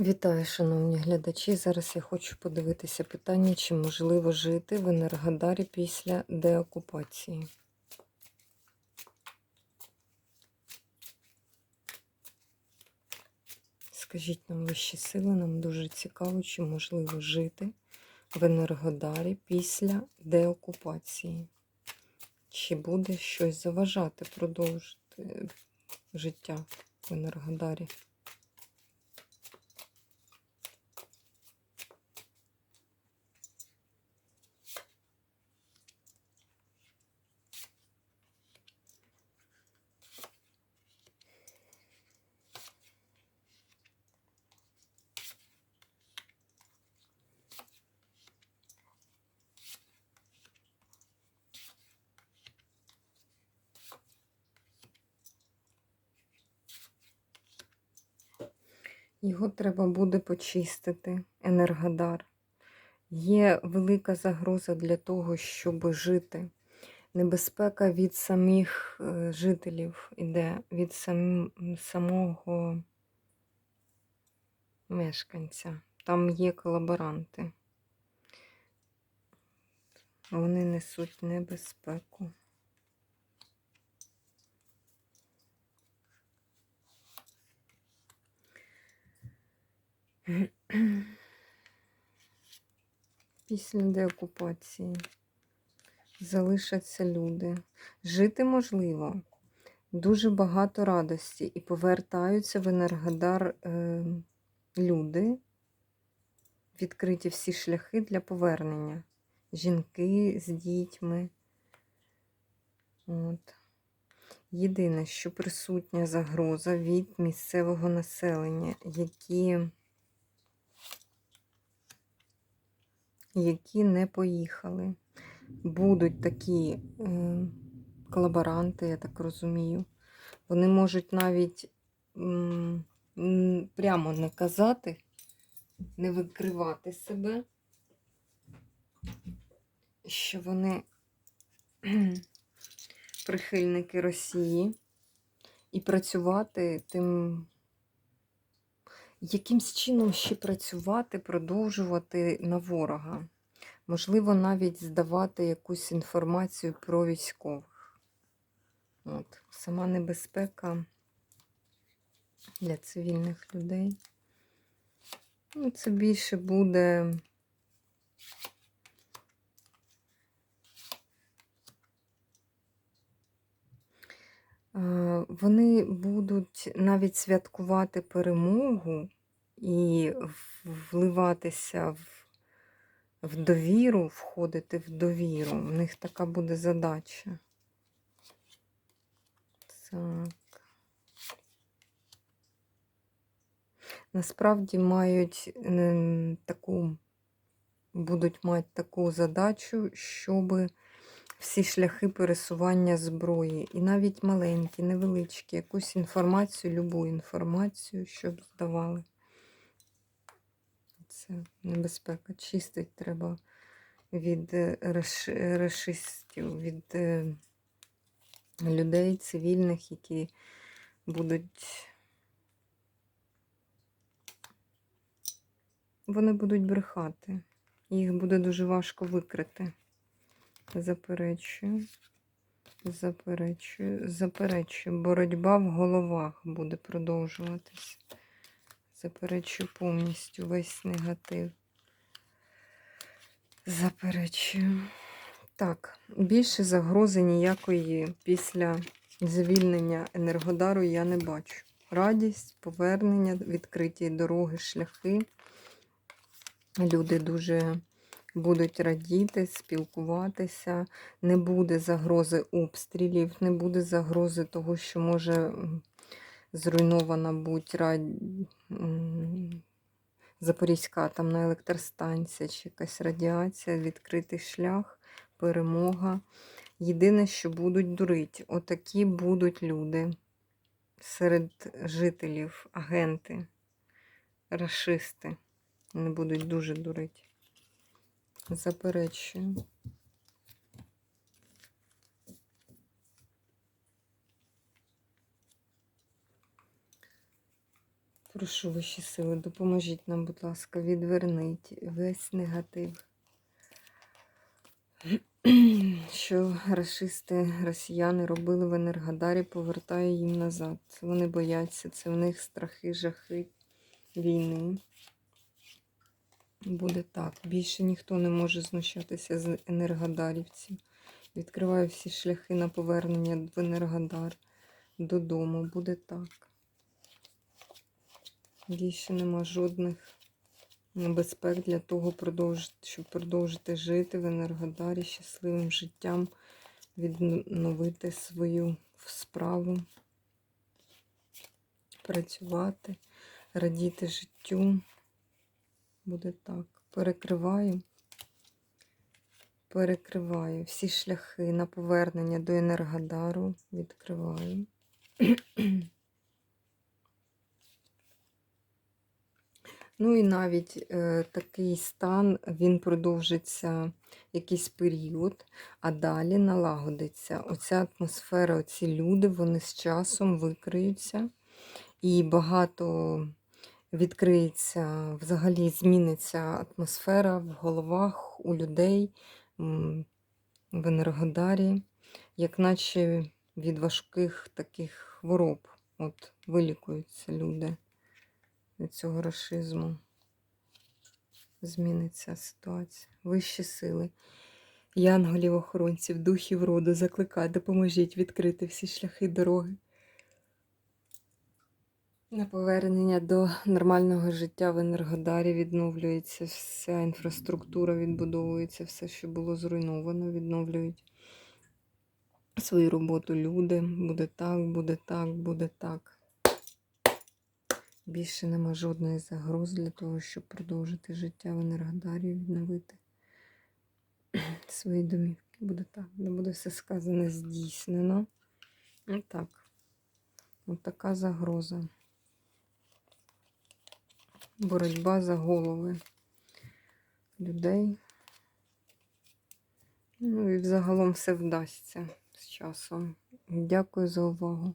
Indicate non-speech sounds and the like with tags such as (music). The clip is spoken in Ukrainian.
Вітаю, шановні глядачі. Зараз я хочу подивитися питання, чи можливо жити в Енергодарі після деокупації. Скажіть нам вищі сили, нам дуже цікаво, чи можливо жити в Енергодарі після деокупації. Чи буде щось заважати продовжити життя в Енергодарі? Його треба буде почистити, Енергодар. Є велика загроза для того, щоб жити. Небезпека від самих е, жителів іде, від сам, самого мешканця. Там є колаборанти. Вони несуть небезпеку. (clears throat) Після деокупації залишаться люди. Жити можливо, дуже багато радості і повертаються в Енергодар е, люди, відкриті всі шляхи для повернення. Жінки з дітьми. От. Єдине, що присутня загроза від місцевого населення, які які не поїхали. Будуть такі е, колаборанти, я так розумію. Вони можуть навіть м, м, прямо не казати, не викривати себе, що вони (clears throat) прихильники Росії і працювати тим. Якимсь чином ще працювати, продовжувати на ворога. Можливо, навіть здавати якусь інформацію про військових. От. Сама небезпека для цивільних людей. Ну, Це більше буде. Е, Вони будуть навіть святкувати перемогу і вливатися в, в довіру, входити в довіру. У них така буде задача. Так. Насправді мають таку, будуть мати таку задачу, щоби всі шляхи пересування зброї. І навіть маленькі, невеличкі, якусь інформацію, любу інформацію, щоб здавали. Це небезпека. Чистить треба від е, решистів, від е, людей цивільних, які будуть. Вони будуть брехати. Їх буде дуже важко викрити. Заперечую, заперечую, заперечую. Боротьба в головах буде продовжуватись. Заперечую повністю весь негатив. Заперечую. Так, більше загрози ніякої після звільнення Енергодару я не бачу. Радість, повернення, відкриті дороги, шляхи. Люди дуже будуть радіти, спілкуватися, не буде загрози обстрілів, не буде загрози того, що може зруйнована будь рад... Запорізька атомна електростанція чи якась радіація, відкритий шлях, перемога. Єдине, що будуть дурити. Отакі будуть люди серед жителів, агенти, расисти. Вони будуть дуже дурити. Заперечую. Прошу ваші сили, допоможіть нам, будь ласка, відверніть весь негатив. (clears throat) Що расисти, росіяни робили в Енергодарі, повертає їм назад. Вони бояться, це в них страхи, жахи війни. Буде так. Більше ніхто не може знущатися з енергодарівців. Відкриваю всі шляхи на повернення в Енергодар додому. Буде так. Більше нема жодних небезпек для того, щоб продовжити жити в Енергодарі щасливим життям, відновити свою справу, працювати, радіти життю. Буде так. Перекриваю. Перекриваю всі шляхи на повернення до Енергодару. Відкриваю. Ну і навіть е, такий стан, він продовжиться якийсь період, а далі налагодиться. Оця атмосфера, оці люди, вони з часом викриються. І багато відкриється, взагалі зміниться атмосфера в головах у людей в Енергодарі, як наче від важких таких хвороб. От вилікуються люди цього расизму. Зміниться ситуація. Вищі сили. Янголів, охоронців, духів роду, закликай, допоможіть відкрити всі шляхи дороги. На повернення до нормального життя в Енергодарі відновлюється вся інфраструктура, відбудовується все, що було зруйновано, відновлюють свою роботу люди. Буде так, буде так, буде так. Більше нема жодної загроз для того, щоб продовжити життя в Енергодарі, відновити (clears throat) свої домівки. Буде так, де буде все сказане здійснено. Отак. От така загроза. Боротьба за голови людей. Ну і взагалом все вдасться з часом. Дякую за увагу.